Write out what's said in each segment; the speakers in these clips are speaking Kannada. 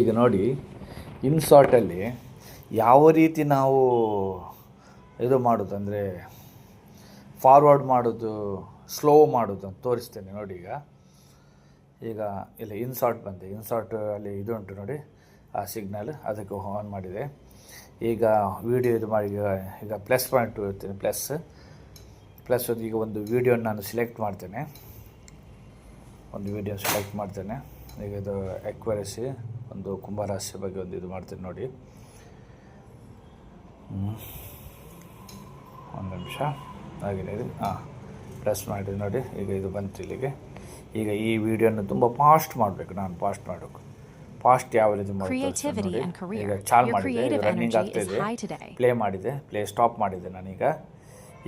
ಈಗ ನೋಡಿ ಇನ್ಸಾರ್ಟಲ್ಲಿ ಯಾವ ರೀತಿ ನಾವು ಇದು ಮಾಡೋದು ಅಂದರೆ ಫಾರ್ವರ್ಡ್ ಮಾಡೋದು ಸ್ಲೋ ಮಾಡೋದು ಅಂತ ತೋರಿಸ್ತೇನೆ ನೋಡಿ ಈಗ. ಈಗ ಇಲ್ಲಿ ಇನ್ಸಾರ್ಟ್ ಬಂದೆ. ಇನ್ಸಾರ್ಟ್ ಅಲ್ಲಿ ಇದು ಉಂಟು ನೋಡಿ, ಆ ಸಿಗ್ನಲ್ ಅದಕ್ಕೆ ಆನ್ ಮಾಡಿದೆ. ಈಗ ವಿಡಿಯೋ ಇದು ಮಾಡಿ, ಈಗ ಪ್ಲಸ್ ಪಾಯಿಂಟ್ ಇರ್ತೇನೆ ಪ್ಲಸ್ ಪ್ಲಸ್ ಈಗ ಒಂದು ವಿಡಿಯೋ ನಾನು ಸಿಲೆಕ್ಟ್ ಮಾಡ್ತೇನೆ. ಒಂದು ವಿಡಿಯೋ ಸೆಲೆಕ್ಟ್ ಮಾಡ್ತೇನೆ. ಈಗ ಇದು ಎಕ್ವರೆಸಿ ಒಂದು ಕುಂಭರಾಶಿ ಬಗ್ಗೆ ಒಂದು ಇದು ಮಾಡ್ತೀನಿ ನೋಡಿ. ಒಂದು ನಿಮಿಷ. ಆಗಿದೆ ಇದು ಹಾಂ ಪ್ರೆಸ್ ಮಾಡಿ ನೋಡಿ. ಈಗ ಇದು ಬಂತು ಇಲ್ಲಿಗೆ. ಈಗ ಈ ವಿಡಿಯೋನ ತುಂಬ ಫಾಸ್ಟ್ ಮಾಡಬೇಕು ನಾನು ಫಾಸ್ಟ್ ಮಾಡಬೇಕು. ಫಾಸ್ಟ್ ಯಾವ ರೀತಿ ಮಾಡೋದು career. ಈಗ ಚಾಲ್ ಮಾಡಿದೆ ರನ್ನಿಂಗ್ energy ಆಗ್ತಾ ಇದೆ. ಪ್ಲೇ ಮಾಡಿದೆ ಪ್ಲೇ ಸ್ಟಾಪ್ ಮಾಡಿದೆ ನಾನೀಗ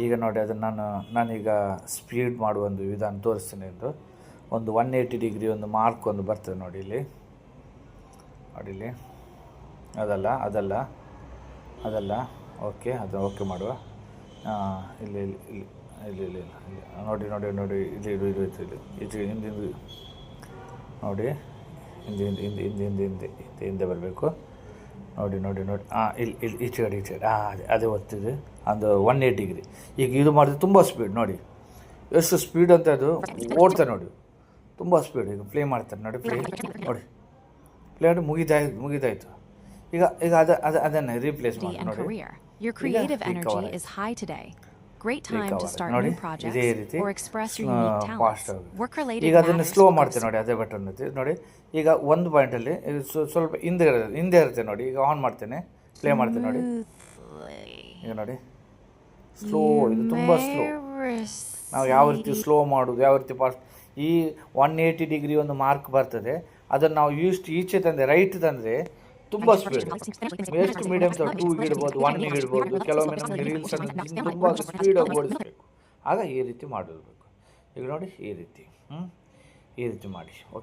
ಈಗ. ನೋಡಿ ಅದನ್ನು ನಾನು ನಾನೀಗ ಸ್ಪೀಡ್ ಮಾಡುವ ಒಂದು ವಿಧಾನ ತೋರಿಸ್ತೀನಿ ಎಂದು. ಒಂದು ಒನ್ ಏಯ್ಟಿ ಡಿಗ್ರಿ ಒಂದು ಮಾರ್ಕ್ ಒಂದು ಬರ್ತದೆ ನೋಡಿ ಇಲ್ಲಿ. ನೋಡಿ ಇಲ್ಲಿ. ಅದಲ್ಲ ಅದಲ್ಲ ಅದಲ್ಲ. ಓಕೆ ಅದು ಓಕೆ ಮಾಡುವ. ಇಲ್ಲಿ ಇಲ್ಲಿ ಇಲ್ಲಿ ಇಲ್ಲಿ ಇಲ್ಲಿ ಇಲ್ಲಿ. ನೋಡಿ ನೋಡಿ ನೋಡಿ ಇಲ್ಲಿ ಇಲ್ಲಿ ಇಲ್ಲಿ ಇಲ್ಲಿ ಇಲ್ಲಿ ಹಿಂದೆ ಹಿಂದೆ. ನೋಡಿ, ಹಿಂದೆ ಹಿಂದೆ ಹಿಂದೆ ಹಿಂದೆ ಹಿಂದೆ ಹಿಂದೆ ಹಿಂದೆ ಹಿಂದೆ ಬರಬೇಕು. ನೋಡಿ ನೋಡಿ ನೋಡಿ. ಹಾಂ ಇಲ್ಲಿ ಇಲ್ಲಿ ಈಚೆ ಕಡೆ ಈಚೆ ಕಡೆ ಹಾಂ ಅದೇ ಅದೇ ಒತ್ತಿದೆ ಅದು ಒನ್ ಏಯ್ಟ್ ಡಿಗ್ರಿ ಈಗ ಇದು ಮಾಡಿದ್ರೆ ತುಂಬ ಸ್ಪೀಡ್ ನೋಡಿ. ಎಷ್ಟು ಸ್ಪೀಡ್ ಅಂತ ಅದು ಓಡ್ತಾ ನೋಡಿ. ತುಂಬ ಸ್ಪೀಡ್ ಈಗ ಪ್ಲೇ ಮಾಡ್ತಾರೆ. ನೋಡಿ ಪ್ಲೇ ನೋಡಿ. ಪ್ಲೇ ಮಾಡಿ ಮುಗಿದಾಯ್ತು ಮುಗಿದಾಯ್ತು. ಈಗ ಈಗ ಅದ ಅದ ಅದನ್ನು ರೀಪ್ಲೇಸ್ ಮಾಡಿ ನೋಡಿ. Your creative energy is high today. Great time to start ನೋಡಿ new projects ಇದೇ ರೀತಿ or express your unique fast talents. Work related ಈಗ ಅದನ್ನು ಸ್ಲೋ ಮಾಡ್ತೀನಿ ನೋಡಿ ಅದೇ ಬಟನ್ ಐತಿ ನೋಡಿ ಈಗ ಒಂದು ಪಾಯಿಂಟಲ್ಲಿ ಅಲ್ಲಿ ಸ್ವಲ್ಪ ಹಿಂದೆ ಹಿಂದೆ ಇರುತ್ತೆ ನೋಡಿ. ಈಗ ಆನ್ ಮಾಡ್ತೇನೆ. ಪ್ಲೇ ಮಾಡ್ತೇನೆ ನೋಡಿ. ಈಗ ನೋಡಿ. ಸ್ಲೋ ಇದು ತುಂಬ ಸ್ಲೋ ನಾವು ಯಾವ ರೀತಿ ಸ್ಲೋ ಮಾಡೋದು ಯಾವ ರೀತಿ ಫಾಸ್ಟ್ ಈ ಒನ್ ಏಯ್ಟಿ ಡಿಗ್ರಿ ಒಂದು ಮಾರ್ಕ್ ಬರ್ತದೆ. ಅದನ್ನು ನಾವು ಇಷ್ಟು ಈಚೆ ತಂದರೆ ರೈಟ್ ತಂದರೆ ತುಂಬ ಸ್ಪೀಡ್ ಎಷ್ಟು ಮೀಡಿಯಮ್ ಟೂ ಇಡ್ಬೋದು ಒನ್ ಇಡ್ಬೋದು ಕೆಲವೊಮ್ಮೆ ನಮಗೆ ರೀಲ್ಸ್ ಅನ್ನು ತುಂಬ ಸ್ಪೀಡಾಗಿ ಓಡಿಸ್ಬೇಕು. ಆಗ ಈ ರೀತಿ ಮಾಡಿರಬೇಕು ಈಗ ನೋಡಿ ಈ ರೀತಿ ಹ್ಞೂ ಈ ರೀತಿ ಮಾಡಿ ಓಕೆ.